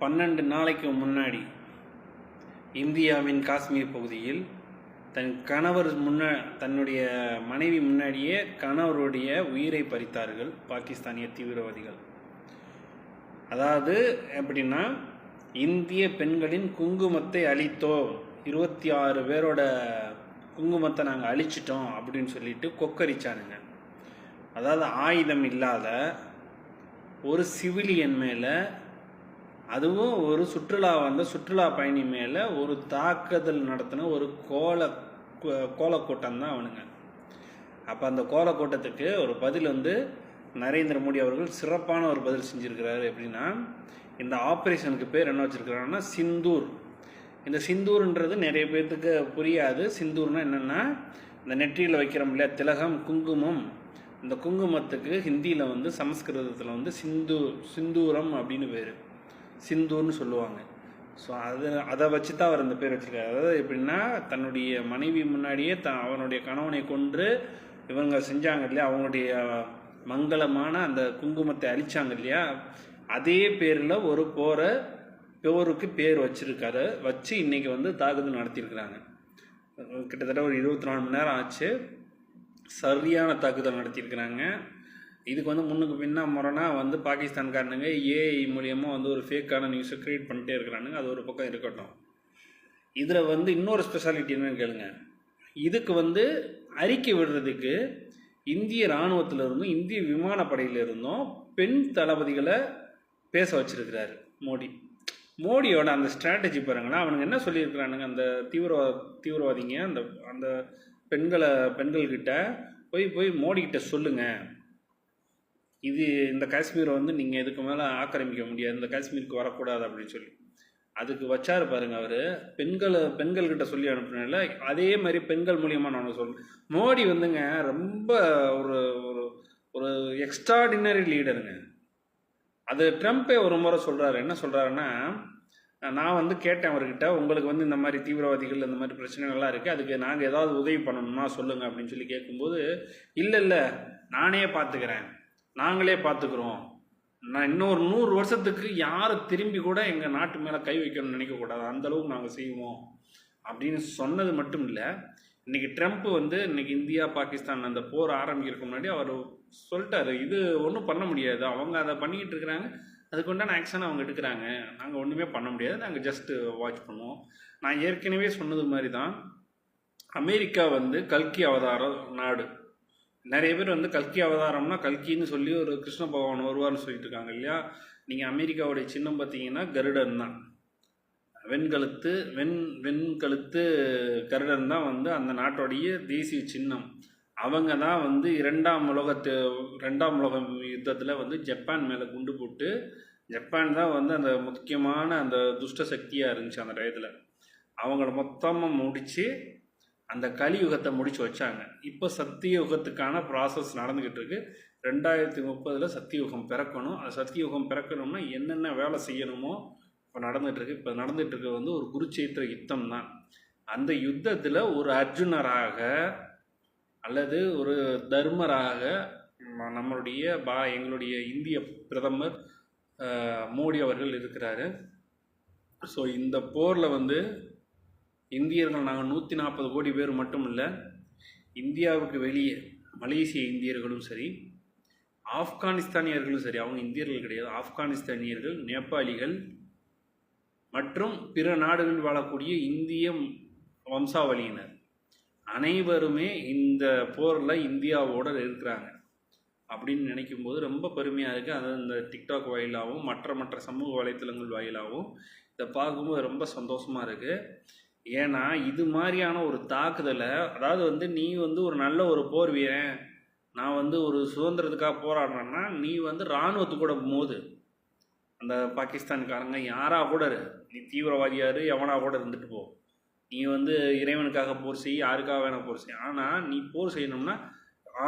பன்னெண்டு நாளைக்கு முன்னாடி இந்தியாவின் காஷ்மீர் பகுதியில் தன் கணவர் முன்ன தன்னுடைய மனைவி முன்னாடியே கணவருடைய உயிரை பறித்தார்கள் பாகிஸ்தானிய தீவிரவாதிகள். அதாவது எப்படின்னா இந்திய பெண்களின் குங்குமத்தை அழித்தோம். இருபத்தி ஆறு பேரோட குங்குமத்தை நாங்கள் அழிச்சிட்டோம் அப்படின்னு சொல்லிட்டு கொக்கரிச்சானுங்க. அதாவது ஆயுதம் இல்லாத ஒரு சிவிலியன் மேலே அதுவும் ஒரு சுற்றுலா வந்த சுற்றுலா பயணி மேலே ஒரு தாக்குதல் நடத்தின ஒரு கோல கோலக்கூட்டம் தான் அவனுங்க. அப்போ அந்த கோலக்கூட்டத்துக்கு ஒரு பதில் வந்து நரேந்திர மோடி அவர்கள் சிறப்பான ஒரு பதில் செஞ்சுருக்கிறாரு எப்படின்னா இந்த ஆப்ரேஷனுக்கு பேர் என்ன வச்சுருக்கிறாங்கன்னா சிந்தூர். இந்த சிந்தூர்ன்றது நிறைய பேர்த்துக்கு புரியாது. சிந்தூர்னா என்னென்னா இந்த நெற்றியில் வைக்கிறோம் இல்லையா திலகம் குங்குமம். இந்த குங்குமத்துக்கு ஹிந்தியில் வந்து சமஸ்கிருதத்தில் வந்து சிந்து சிந்தூரம் அப்படின்னு பேர். சிந்துன்னு சொல்லுவாங்க. ஸோ அது அதை வச்சு தான் அவர் அந்த பேர் வச்சுருக்காரு. அதாவது எப்படின்னா தன்னுடைய மனைவி முன்னாடியே த அவனுடைய கணவனை கொன்று இவங்க செஞ்சாங்க இல்லையா? அவங்களுடைய மங்களமான அந்த குங்குமத்தை அழிச்சாங்க இல்லையா? அதே பேரில் ஒரு போரை போருக்கு பேர் வச்சுருக்காரு. வச்சு இன்றைக்கி வந்து தாக்குதல் நடத்தியிருக்கிறாங்க. கிட்டத்தட்ட ஒரு இருபத்தி நாலு மணி நேரம் ஆச்சு. சரியான தாக்குதல் நடத்தியிருக்கிறாங்க. இதுக்கு வந்து முன்னுக்கு பின்னா முறைனா வந்து பாகிஸ்தான்காரனுங்க ஏஐ மூலியமாக வந்து ஒரு ஃபேக்கான நியூஸை க்ரியேட் பண்ணிட்டே இருக்கிறானுங்க. அது ஒரு பக்கம் இருக்கட்டும். இதில் வந்து இன்னொரு ஸ்பெஷாலிட்டி என்னன்னு கேளுங்க. இதுக்கு வந்து அறிக்கை விடுறதுக்கு இந்திய இராணுவத்தில் இருந்தும் இந்திய விமானப்படையில் இருந்தும் பெண் தளபதிகளை பேச வச்சிருக்கிறாரு மோடி. மோடியோட அந்த ஸ்ட்ராட்டஜி பாருங்களா அவனுங்க என்ன சொல்லியிருக்கிறானுங்க? அந்த தீவிரவா தீவிரவாதிங்க அந்த அந்த பெண்களை பெண்கள்கிட்ட போய் போய் மோடிக்கிட்ட சொல்லுங்கள் இது இந்த காஷ்மீரை வந்து நீங்கள் இதுக்கு மேலே ஆக்கிரமிக்க முடியாது. இந்த காஷ்மீருக்கு வரக்கூடாது அப்படின்னு சொல்லி. அதுக்கு வச்சாரு பாருங்க அவர். பெண்களை பெண்கள்கிட்ட சொல்லி அனுப்புனால அதே மாதிரி பெண்கள் மூலியமாக நான் சொல்கிறேன் மோடி வந்துங்க ரொம்ப ஒரு ஒரு ஒரு எக்ஸ்ட்ராடினரி லீடருங்க அது ட்ரம்ப்பே ஒரு முறை சொல்கிறாரு என்ன சொல்கிறாருன்னா நான் வந்து கேட்டேன் அவர்கிட்ட உங்களுக்கு வந்து இந்த மாதிரி தீவிரவாதிகள் இந்த மாதிரி பிரச்சனைகள்லாம் இருக்குது அதுக்கு நாங்கள் ஏதாவது உதவி பண்ணணுமா சொல்லுங்கள் அப்படின்னு சொல்லி கேட்கும்போது இல்லை இல்லை நானே பார்த்துக்கிறேன் நாங்களே பார்த்துக்குறோம். நான் இன்னொரு நூறு வருஷத்துக்கு யாரும் திரும்பி கூட எங்கள் நாட்டு மேலே கை வைக்கணும்னு நினைக்கக்கூடாது அந்தளவுக்கு நாங்கள் செய்வோம். அப்படின்னு சொன்னது மட்டும் இல்லை. இன்னைக்கு ட்ரம்ப் வந்து இன்னைக்கு இந்தியா பாகிஸ்தான் அந்த போர் ஆரம்பிக்கிறதுக்கு முன்னாடி அவர் சொல்லிட்டாரு இது ஒன்றும் பண்ண முடியாது. அவங்க அதை பண்ணிக்கிட்டு இருக்கிறாங்க. அதுக்கு உண்டான ஆக்ஷன் அவங்க எடுக்கிறாங்க. நாங்கள் ஒன்றுமே பண்ண முடியாது. நாங்கள் ஜஸ்ட்டு வாட்ச் பண்ணுவோம். நான் ஏற்கனவே சொன்னது மாதிரி தான் அமெரிக்கா வந்து கல்கி அவதார நாடு நிறைய பேர் வந்து கல்கி அவதாரம்னா கல்கின்னு சொல்லி ஒரு கிருஷ்ண பகவான் வருவார்னு சொல்லிட்டு இருக்காங்க இல்லையா? நீங்கள் அமெரிக்காவுடைய சின்னம் பார்த்தீங்கன்னா கருடன் தான். வெண்கழுத்து வெண் வெண்கழுத்து கருடன் தான் வந்து அந்த நாட்டோடைய தேசிய சின்னம். அவங்க தான் வந்து இரண்டாம் உலகத்து ரெண்டாம் உலக யுத்தத்தில் வந்து ஜப்பான் மேலே குண்டு போட்டு ஜப்பான் தான் வந்து அந்த முக்கியமான அந்த துஷ்ட சக்தியாக இருந்துச்சு அந்த டயத்தில். அவங்கள மொத்தமாக முடித்து அந்த கலியுகத்தை முடிச்சு வச்சாங்க. இப்போ சத்தியுகத்துக்கான ப்ராசஸ் நடந்துக்கிட்டு இருக்கு ரெண்டாயிரத்தி முப்பதில் சத்தியுகம் பிறக்கணும். அது சத்தியுகம் பிறக்கணும்னா என்னென்ன வேலை செய்யணுமோ இப்போ நடந்துகிட்ருக்கு இப்போ நடந்துட்டு வந்து ஒரு குருச்சேத்திர யுத்தம் தான். அந்த யுத்தத்தில் ஒரு அர்ஜுனராக அல்லது ஒரு தர்மராக நம்மளுடைய பா எங்களுடைய இந்திய பிரதமர் மோடி அவர்கள் இருக்கிறாரு. ஸோ இந்த போரில் வந்து இந்தியர்கள் நாங்கள் நூற்றி நாற்பது கோடி பேர் மட்டும் இல்லை இந்தியாவுக்கு வெளியே மலேசிய இந்தியர்களும் சரி ஆப்கானிஸ்தானியர்களும் சரி அவங்க இந்தியர்கள் கிடையாது ஆப்கானிஸ்தானியர்கள் நேபாளிகள் மற்றும் பிற நாடுகளில் வாழக்கூடிய இந்திய வம்சாவளியினர். அனைவருமே இந்த போரில் இந்தியாவோட இருக்கிறாங்க. அப்படின்னு நினைக்கும் போது ரொம்ப பெருமையாக இருக்குது அது இந்த டிக்டாக் வாயிலாகவும் மற்ற மற்ற சமூக வலைத்தளங்கள் வாயிலாகவும் இதை பார்க்கும்போது ரொம்ப சந்தோஷமாக இருக்குது ஏன்னா இது மாதிரியான ஒரு தாக்குதலை அதாவது வந்து நீ வந்து ஒரு நல்ல ஒரு போர் வீரன் நான் வந்து ஒரு சுதந்திரத்துக்காக போராடுறேன்னா நீ வந்து இராணுவத்து கூட மோது அந்த பாகிஸ்தான்காரங்க யாராக கூட இரு. நீ தீவிரவாதியாரு எவனாக கூட இருந்துட்டு போ. நீ வந்து இறைவனுக்காக போர் செய் யாருக்காக வேணால் போர் செய். ஆனால் நீ போர் செய்யணும்னா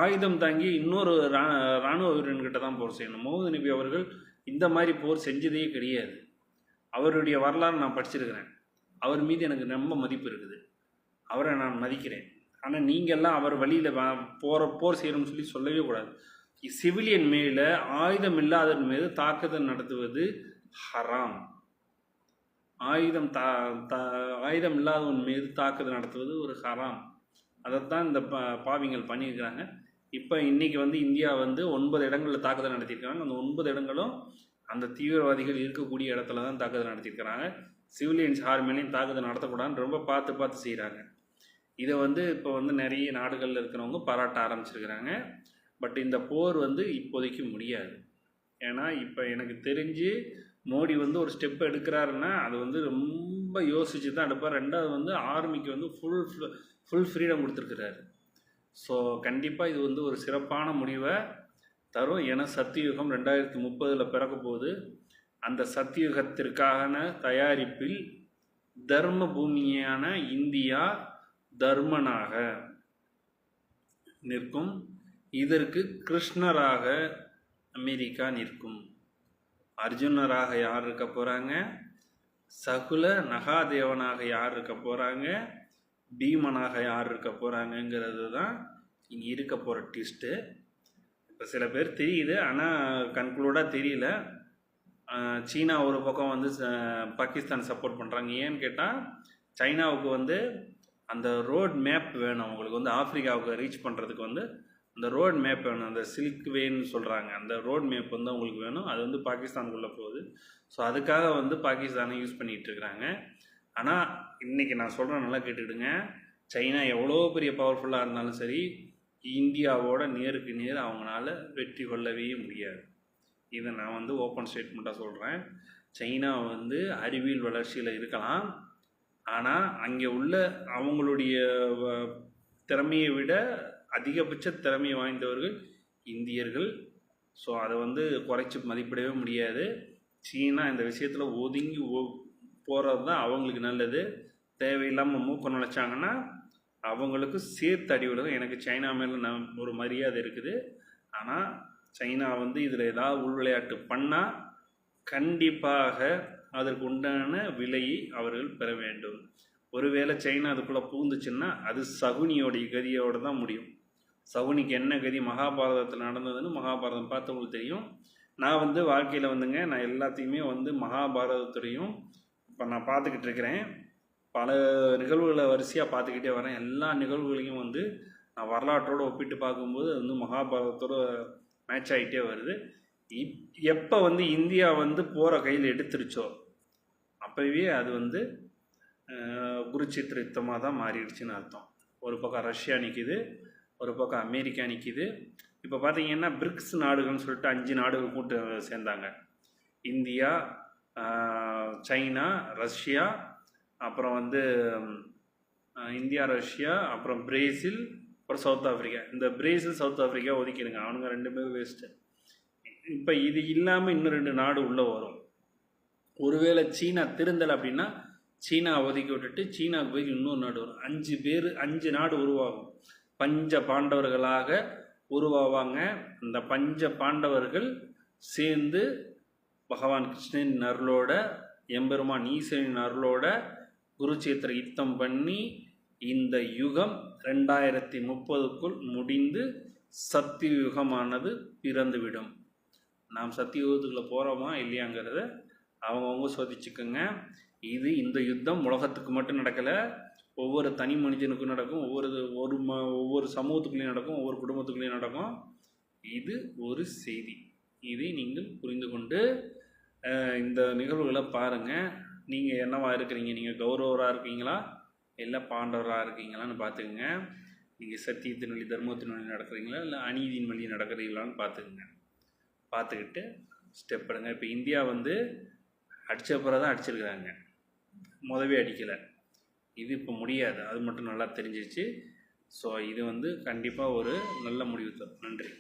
ஆயுதம் தாங்கி இன்னொரு ரா இராணுவ வீரன்கிட்ட தான் போர் செய்யணும். மோது நபி அவர்கள் இந்த மாதிரி போர் செஞ்சதே கிடையாது. அவருடைய வரலாறு நான் படிச்சிருக்கிறேன். அவர் மீது எனக்கு ரொம்ப மதிப்பு இருக்குது. அவரை நான் மதிக்கிறேன். ஆனால் நீங்கள்லாம் அவர் வழியில் போகிற போர் செய்யணும்னு சொல்லி சொல்லவே கூடாது. சிவிலியன் மேல ஆயுதம் இல்லாதவன் மீது தாக்குதல் நடத்துவது ஹராம். ஆயுதம் தா தா ஆயுதம் இல்லாதவன் மீது தாக்குதல் நடத்துவது ஒரு ஹராம். அதைத்தான் இந்த பா பாவிங்கள் பண்ணியிருக்கிறாங்க. இப்போ இன்றைக்கி வந்து இந்தியா வந்து ஒன்பது இடங்களில் தாக்குதல் நடத்தியிருக்காங்க அந்த ஒன்பது இடங்களும் அந்த தீவிரவாதிகள் இருக்கக்கூடிய இடத்துல தான் தாக்குதல் நடத்தியிருக்கிறாங்க. சிவிலியன்ஸ் ஆர்மிலையும் தாக்குதல் நடத்தக்கூடாதுன்னு ரொம்ப பார்த்து பார்த்து செய்கிறாங்க இதை வந்து இப்போ வந்து நிறைய நாடுகளில் இருக்கிறவங்க பாராட்ட ஆரம்பிச்சிருக்கிறாங்க. பட் இந்த போர் வந்து இப்போதைக்கு முடியாது. ஏன்னா இப்போ எனக்கு தெரிஞ்சு மோடி வந்து ஒரு ஸ்டெப் எடுக்கிறாருன்னா அது வந்து ரொம்ப யோசித்து தான் எடுப்பார். ரெண்டாவது வந்து ஆர்மிக்கு வந்து ஃபுல் ஃபுல் ஃப்ரீடம் கொடுத்துருக்குறாரு. ஸோ கண்டிப்பாக இது வந்து ஒரு சிறப்பான முடிவை தரும். ஏன்னா சத்தியுகம் ரெண்டாயிரத்தி முப்பதில் பிறக்க போகுது. அந்த சத்தியுகத்திற்கான தயாரிப்பில் தர்ம பூமியான இந்தியா தர்மனாக நிற்கும். இதற்கு கிருஷ்ணராக அமெரிக்கா நிற்கும். அர்ஜுனராக யார் இருக்க போகிறாங்க சகுல நகாதேவனாக யார் இருக்க போகிறாங்க பீமனாக யார் இருக்க போகிறாங்கங்கிறது தான் இங்கே இருக்க போகிற ட்விஸ்ட்டு இப்போ சில பேர் தெரியுது ஆனால் கன்க்ளூடாக தெரியல. சீனா ஒரு பக்கம் வந்து ச- பாகிஸ்தான் சப்போர்ட் பண்ணுறாங்க ஏன்னு கேட்டால் சைனாவுக்கு வந்து அந்த ரோட் மேப் வேணும். அவங்களுக்கு வந்து ஆஃப்ரிக்காவுக்கு ரீச் பண்ணுறதுக்கு வந்து அந்த ரோட் மேப் வேணும். அந்த சில்க் வேன்னு சொல்கிறாங்க அந்த ரோட் மேப் வந்து அவங்களுக்கு வேணும். அது வந்து பாகிஸ்தானுக்குள்ளே போகுது. ஸோ அதுக்காக வந்து பாகிஸ்தானை யூஸ் பண்ணிகிட்டு இருக்கிறாங்க. ஆனால் இன்றைக்கி நான் சொல்கிறேன் நல்லா கேட்டுக்கிடுங்க. சைனா எவ்வளோ பெரிய பவர்ஃபுல்லாக இருந்தாலும் சரி இந்தியாவோட நேருக்கு நேர் அவங்களால வெற்றி கொள்ளவே முடியாது. இதை நான் வந்து ஓப்பன் ஸ்டேட்மெண்ட்டாக சொல்கிறேன் சைனா வந்து அறிவியல் வளர்ச்சியில் இருக்கலாம். ஆனால் அங்கே உள்ள அவங்களுடைய வ- திறமையை விட அதிகபட்ச திறமை வாய்ந்தவர்கள் இந்தியர்கள். ஸோ அதை வந்து குறைச்சி மதிப்பிடவே முடியாது. சீனா இந்த விஷயத்தில் ஒதுங்கி போகிறது தான் அவங்களுக்கு நல்லது. தேவையில்லாமல் மூக்கம் நுழைச்சாங்கன்னா அவங்களுக்கு சேர்த்து அடி எனக்கு சைனா மேலே நம் ஒரு மரியாதை இருக்குது. ஆனால் சைனா வந்து இதில் ஏதாவது உள் விளையாட்டு பண்ணால் கண்டிப்பாக அதற்கு உண்டான விலையை அவர்கள் பெற வேண்டும். ஒருவேளை சைனா அதுக்குள்ளே புகுந்துச்சுன்னா அது சகுனியோடைய கதியோடு தான் முடியும். சகுனிக்கு என்ன கதி மகாபாரதத்தில் நடந்ததுன்னு மகாபாரதம் பார்த்தவங்களுக்கு தெரியும். நான் வந்து வாழ்க்கையில் வந்துங்க நான் எல்லாத்தையுமே வந்து மகாபாரதத்துடையும் இப்போ நான் பார்த்துக்கிட்டு இருக்கிறேன். பல நிகழ்வுகளை வரிசையாக பார்த்துக்கிட்டே வரேன். எல்லா நிகழ்வுகளையும் வந்து நான் வரலாற்றோடு ஒப்பிட்டு பார்க்கும்போது அது வந்து மகாபாரதத்தோட மேட்ச் ஆகிட்டே வருது. இப் எப்போ வந்து இந்தியா வந்து போகிற கையில் எடுத்துருச்சோ அப்போவே அது வந்து குருச்சித்திர யுத்தமாக தான் மாறிடுச்சுன்னு அர்த்தம். ஒரு பக்கம் ரஷ்யா நிற்கிது ஒரு பக்கம் அமெரிக்கா நிற்கிது இப்போ பார்த்தீங்கன்னா பிரிக்ஸ் நாடுகள்னு சொல்லிட்டு அஞ்சு நாடுகள் கூட்டு சேர்ந்தாங்க. இந்தியா சைனா ரஷ்யா அப்புறம் வந்து இந்தியா ரஷ்யா அப்புறம் பிரேசில் அப்புறம் சவுத் ஆஃப்ரிக்கா இந்த பிரேசில் சவுத் ஆஃப்ரிக்கா ஒதுக்கிடுங்க. அவனுங்க ரெண்டுமே வேஸ்ட்டு இப்போ இது இல்லாமல் இன்னும் ரெண்டு நாடு உள்ளே வரும். ஒருவேளை சீனா திருந்தலை அப்படின்னா சீனா ஒதுக்கி விட்டுட்டு சீனாவுக்கு போய் இன்னொரு நாடு வரும். அஞ்சு பேர் அஞ்சு நாடு உருவாகும். பஞ்ச பாண்டவர்களாக உருவாவாங்க. அந்த பஞ்ச பாண்டவர்கள் சேர்ந்து பகவான் கிருஷ்ணன் அருளோட எம்பெருமான் ஈஸ்வரின் அருளோட குருச்சேத்திர யுத்தம் பண்ணி இந்த யுகம் ரெண்டாயிரத்தி முப்பதுக்குள் முடிந்து சத்தியுகமானது பிறந்துவிடும். நாம் சத்தியுகத்துக்குள்ளே போகிறோமா இல்லையாங்கிறத அவங்கவுங்க சோதிச்சுக்கோங்க. இது இந்த யுத்தம் உலகத்துக்கு மட்டும் நடக்கலை. ஒவ்வொரு தனி மனிதனுக்கும் நடக்கும். ஒவ்வொரு ஒரு ம ஒவ்வொரு சமூகத்துக்குள்ளேயும் நடக்கும். ஒவ்வொரு குடும்பத்துக்குள்ளேயும் நடக்கும். இது ஒரு செய்தி. இதை நீங்கள் புரிந்து கொண்டு இந்த நிகழ்வுகளை பாருங்கள் நீங்கள் என்னவா இருக்கிறீங்க? நீங்கள் கௌரவராக இருக்கீங்களா? இல்லை பாண்டவராக இருக்கீங்களான்னு பார்த்துக்குங்க. நீங்கள் சத்தியத்தின் வழி தர்மத்தின் வழி நடக்கிறீங்களா? இல்லை அநீதியின் வழி நடக்கிறீங்களான்னு பார்த்துக்குங்க. பார்த்துக்கிட்டு ஸ்டெப் எடுங்க. இப்போ இந்தியா வந்து அடித்த பிறகு தான் அடிச்சிருக்கிறாங்க முதவே அடிக்கலை. இது இப்போ முடியாது. அது மட்டும் நல்லா தெரிஞ்சிச்சு ஸோ இது வந்து கண்டிப்பாக ஒரு நல்ல முடிவு தரும் நன்றி.